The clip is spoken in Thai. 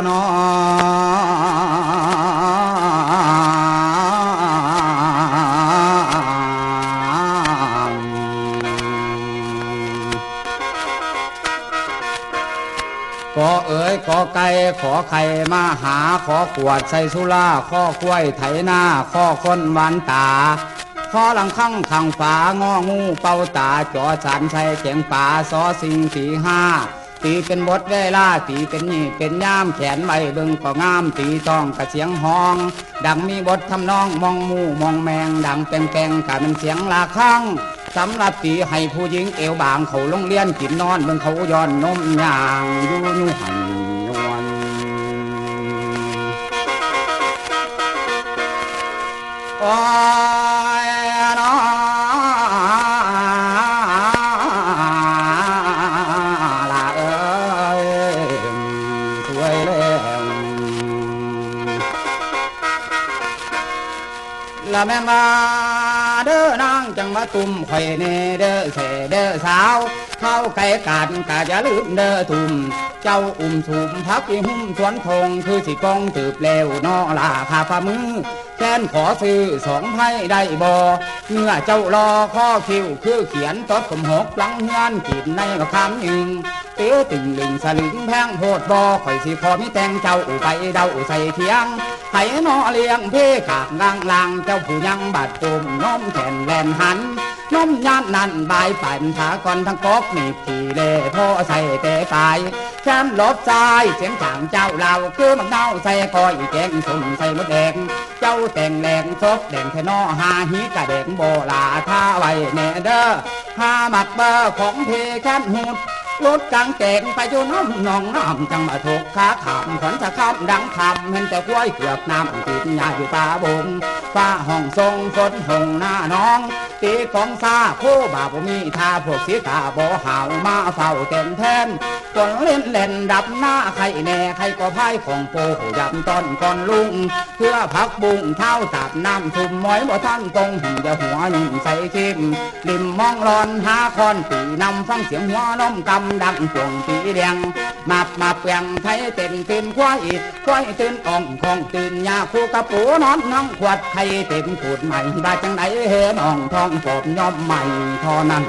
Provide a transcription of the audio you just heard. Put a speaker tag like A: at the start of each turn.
A: โอ้ละนอก็เอ๋ยขอไก่ขอไข่มาหาขอขวดใส่สุราข้อกล้วยไถหน้าข้อคนหวานตาขอหลังคังขังฝางองูเป่าตาจอสันใส่เจียงป่าซอสิงสีห้า ตีเป็นบทเวลาตีเป็นนี่เป็นย่ามแขนไว้เบิ่งก็งามตีต้องกระเสียงห้อง ดังมีบททำนองมองมูมองแมง ดังแปงแปงกะเป็นเสียงลาคังสำหรับตีให้ผู้หญิงเอวบางเขาโรงเรียนกินนอนเบิ่งเขาย้อนนมย่างอยู่อยู่หันยวนโอ้ ละแม่นว่าเด้อนางจังมาตุ่มข่อยเนเด้อเสเด้อสาวเข้าไก่กันกะอย่าลืมเด้อตุ่มเจ้าอุ่มสุมพักอีหุ่มสวนทงคือสิกองตืบแล้วนอลาพาฝ่ามือแค้นขอซื้อสองไพ่ได้บ่เมื่อเจ้ารอข้อคิวคือเขียนตดกมหกหลังเฮือนกินในมะขามหนึ่งเตี้ยติ่งลึงสลึงแพงโพดบ่ข่อยสิพอมีแต่งเจ้าไปเดาใส่เทียง ให้นอเลี้ยงเพกากลางลางเจ้าผู้ยังบาดตุ่มน้มแขนแลนหันน้มยานนั่นบายปั่นถากอนทั้งกอกมีขี่เล่พ่อใส่เตะปลายแคมลบซ้ายเสียงจางเจ้าเราคือมักเน่าใส่คอยแกงสุ่มใส่มดแดงเจ้าแต่งแหลงซบแดงแค่นอหาฮีกะแดงโบลาท่าไว้แน่เด้อหามักเบอร์ของเพแคนหูด รถกลางแกงไปอยู่น้ำหนองน้ำจังมาถกขาขำขวัญจะคำดังคำเห็นแต่กล้วยเกือกน้ำติดยาอยู่ตาบงฟ้าห้องทรงฝนหงหน้าน้อง ตีกองซาคู่บาปมีท่าพวกสีกาบ่หาวมาเฝ้าเต็มแทนฝนเล่นเล่นดับหน้าใครแน่ใครก็พ่ายของโปยำต้นก่อนลุง เพื่อพักบุงเท้าตับน้ำทุ่มม้อยบ่ท่านตรงอย่าหัวยุ่งใส่คิมริมมองรอนหาคอนปีนำฟังเสียงหัวน้อมกำดังพวงปีแดง มาบมาเปียงไทยเต็มเตื่นควายควายตื่นอ่องของตื่นยาคู่กระปูนอนน้องขวดไทยเต็มขูดใหม่บาจังไดเฮน้องทองปอบย่อมใหม่ทอนั้น